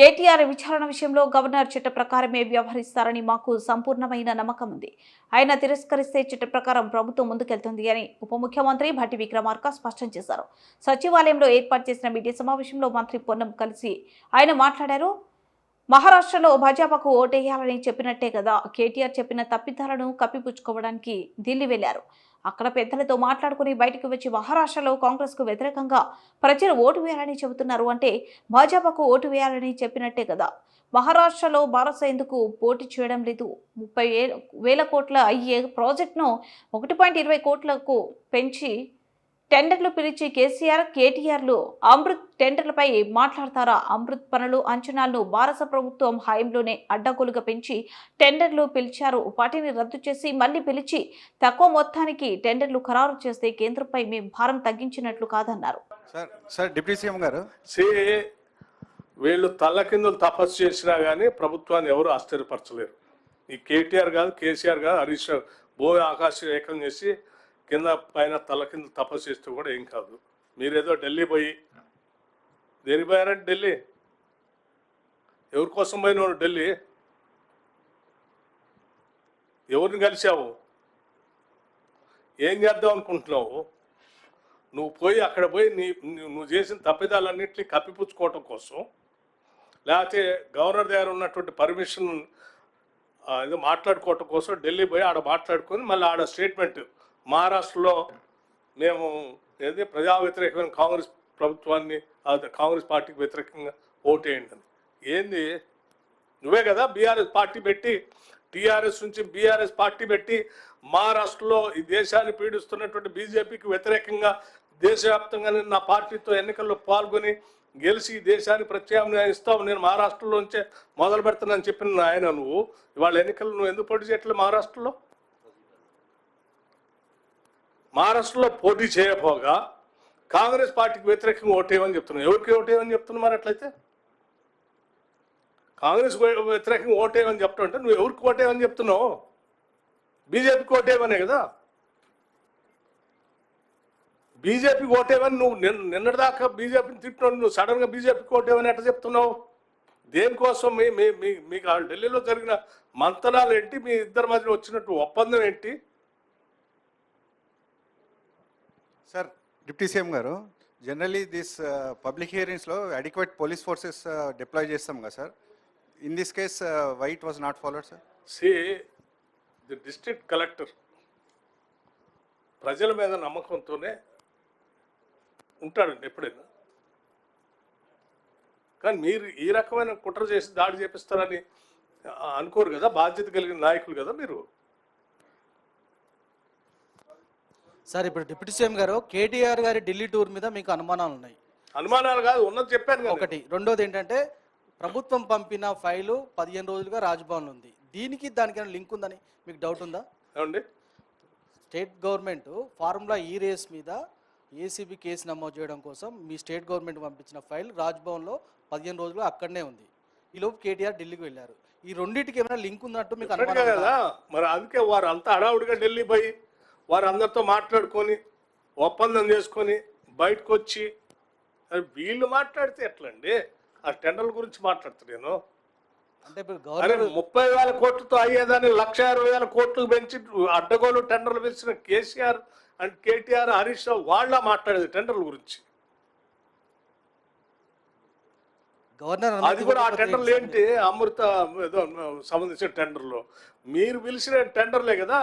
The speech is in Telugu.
కేటీఆర్ విచారణ విషయంలో గవర్నర్ చట్ట ప్రకారమే వ్యవహరిస్తారని మాకు సంపూర్ణమైన నమ్మకం ఉంది. ఆయన తిరస్కరిస్తే చట్ట ప్రకారం ప్రభుత్వం ముందుకెళ్తుంది అని ఉప ముఖ్యమంత్రి భట్టి విక్రమార్క స్పష్టం చేశారు. సచివాలయంలో ఏర్పాటు చేసిన మీడియా సమావేశంలో మంత్రి పొన్నం కలిసి ఆయన మాట్లాడారు. మహారాష్ట్రలో భాజపాకు ఓటేయాలని చెప్పినట్టే కదా. కేటీఆర్ చెప్పిన తప్పిదాలను కప్పిపుచ్చుకోవడానికి ఢిల్లీ వెళ్ళారు అక్కడ పెద్దలతో మాట్లాడుకుని బయటకు వచ్చి మహారాష్ట్రలో కాంగ్రెస్కు వ్యతిరేకంగా ప్రజలు ఓటు వేయాలని చెబుతున్నారు అంటే భాజపాకు ఓటు వేయాలని చెప్పినట్టే కదా. మహారాష్ట్రలో భారత్ ఎందుకు పోటీ చేయడం లేదు. ముప్పై ఏ- వేల కోట్ల అయ్యే ప్రాజెక్టును ఒకటి పాయింట్ ఇరవై కోట్లకు పెంచి టెండర్లు పిలిచి కేసీఆర్ కేటీఆర్లు అమృత్ టెండర్లపై మాట్లాడతారా? అమృత్ పనులు అంచనాలను భారత ప్రభుత్వం హయాంలోనే అడ్డగోలుగా పెంచి టెండర్లు పిలిచారు. వాటిని రద్దు చేసి మళ్ళీ పిలిచి తక్కువ మొత్తానికి టెండర్లు ఖరారు చేస్తే కేంద్రంపై మేము భారం తగ్గించినట్లు కాదన్నారు. సార్ సార్ డిప్యూటీ సీఎం గారు. సే వీళ్ళు తల్ల కిందలు తపస్సు చేసినా కానీ ప్రభుత్వాన్ని ఎవరు ఆశ్చర్యపరచలేరు. ఈ కేటీఆర్ కాదు కేసీఆర్ కాదు హరీష్ రావు భూమి ఆకాశం ఏకం చేసి కింద పైన తల కింద తపస్సు చేస్తే కూడా ఏం కాదు. మీరేదో ఢిల్లీ పోయి దేనికి పోయారంటే ఢిల్లీ? ఎవరి కోసం పోయినావు ఢిల్లీ? ఎవరిని కలిసావు ఏం చేద్దాం అనుకుంటున్నావు? నువ్వు పోయి అక్కడ పోయి నీ నీ- నువ్వు చేసిన తప్పిదాలన్నింటినీ కప్పిపుచ్చుకోవటం కోసం లేకపోతే గవర్నర్ దగ్గర ఉన్నటువంటి పర్మిషన్ ఏదో మాట్లాడుకోవటం కోసం ఢిల్లీ పోయి ఆడ మాట్లాడుకొని మళ్ళీ ఆడ స్టేట్మెంట్ మహారాష్ట్రలో మేము ఏది ప్రజా వ్యతిరేకమైన కాంగ్రెస్ ప్రభుత్వాన్ని కాంగ్రెస్ పార్టీకి వ్యతిరేకంగా ఓటేయండి అని. ఏంది? నువ్వే కదా బీఆర్ఎస్ పార్టీ పెట్టి టీఆర్ఎస్ నుంచి బీఆర్ఎస్ పార్టీ పెట్టి మహారాష్ట్రలో ఈ దేశాన్ని పీడిస్తున్నటువంటి బీజేపీకి వ్యతిరేకంగా దేశవ్యాప్తంగా నేను నా పార్టీతో ఎన్నికల్లో పాల్గొని గెలిచి దేశాన్ని ప్రత్యామ్నాయం ఇస్తావు. నేను మహారాష్ట్రలోంచే మొదలు పెడతానని చెప్పిన ఆయన నువ్వు. ఇవాళ ఎన్నికలు నువ్వు ఎందుకు పోటీ చేయట్లేదు మహారాష్ట్రలో? మహారాష్ట్రలో పోటీ చేయకపోగా కాంగ్రెస్ పార్టీకి వ్యతిరేకంగా ఓటేయమని చెప్తున్నావు. ఎవరికి ఓటేయమని చెప్తున్నారు మరి అట్లయితే? కాంగ్రెస్ వ్యతిరేకంగా ఓటేయమని చెప్తుంటే నువ్వు ఎవరికి ఓటేయమని చెప్తున్నావు? బీజేపీకి ఓటేయమనే కదా? బీజేపీకి ఓటేవని నువ్వు నిన్న నిన్నటిదాకా బీజేపీని తిట్టినావు నువ్వు సడన్గా బీజేపీకి ఓటేయమని ఎట్లా చెప్తున్నావు? దేనికోసం మీ మీ మీ- మీకు ఢిల్లీలో జరిగిన మంతనాలు ఏంటి మీ ఇద్దరి మధ్య వచ్చినట్టు ఒప్పందం ఏంటి? సార్ డిప్యూటీ సీఎం గారు జనరలీ దిస్ పబ్లిక్ హియరింగ్స్లో అడిక్వేట్ పోలీస్ ఫోర్సెస్ డిప్లాయ్ చేస్తాం కదా sir. In this case what was not followed sir see the district collector ప్రజల మీద నమ్మకంతోనే ఉంటాడండి ఎప్పుడైనా. కానీ మీరు ఈ రకమైన కుట్ర చేసి దాడి చేపిస్తారని అనుకోరు కదా బాధ్యత కలిగిన నాయకులు కదా మీరు. సార్ ఇప్పుడు డిప్యూటీ సీఎం గారు కేటీఆర్ గారి ఢిల్లీ టూర్ మీద మీకు అనుమానాలు ఉన్నాయి అనుమానాలు కాదు ఉన్నది చెప్పాను ఒకటి. రెండోది ఏంటంటే ప్రభుత్వం పంపిన ఫైలు పదిహేను రోజులుగా రాజ్భవన్ ఉంది. దీనికి దానికైనా లింక్ ఉందని మీకు డౌట్ ఉందా? ఏమండి? State government formula E race మీద ఏసీబీ కేసు నమోదు చేయడం కోసం మీ స్టేట్ గవర్నమెంట్ పంపించిన ఫైల్ రాజ్భవన్లో పదిహేను రోజులు అక్కడనే ఉంది. ఈలోపు కేటీఆర్ ఢిల్లీకి వెళ్ళారు. ఈ రెండింటికి ఏమైనా లింక్ ఉన్నట్టు మీకు? కదా మరి అందుకే వారు అంతా హడావుడిగా ఢిల్లీ పోయి వారు అందరితో మాట్లాడుకొని ఒప్పందం చేసుకొని బయటకు వచ్చి వీళ్ళు మాట్లాడితే ఎట్లండి? ఆ టెండర్ల గురించి మాట్లాడుతాను నేను. అంటే అరే ముప్పై వేల కోట్లతో అయ్యేదాన్ని లక్ష ఇరవై వేల కోట్లు పెంచి అడ్డగోలు టెండర్లు పెంచిన KCR and KTR Harish Rao వాళ్ళ మాట్లాడేది టెండర్ల గురించి. గవర్నర్ అది కూడా ఆ టెండర్లు ఏంటి? అమృత ఏదో సంబంధించిన టెండర్లు. మీరు పిలిచిన టెండర్లే కదా.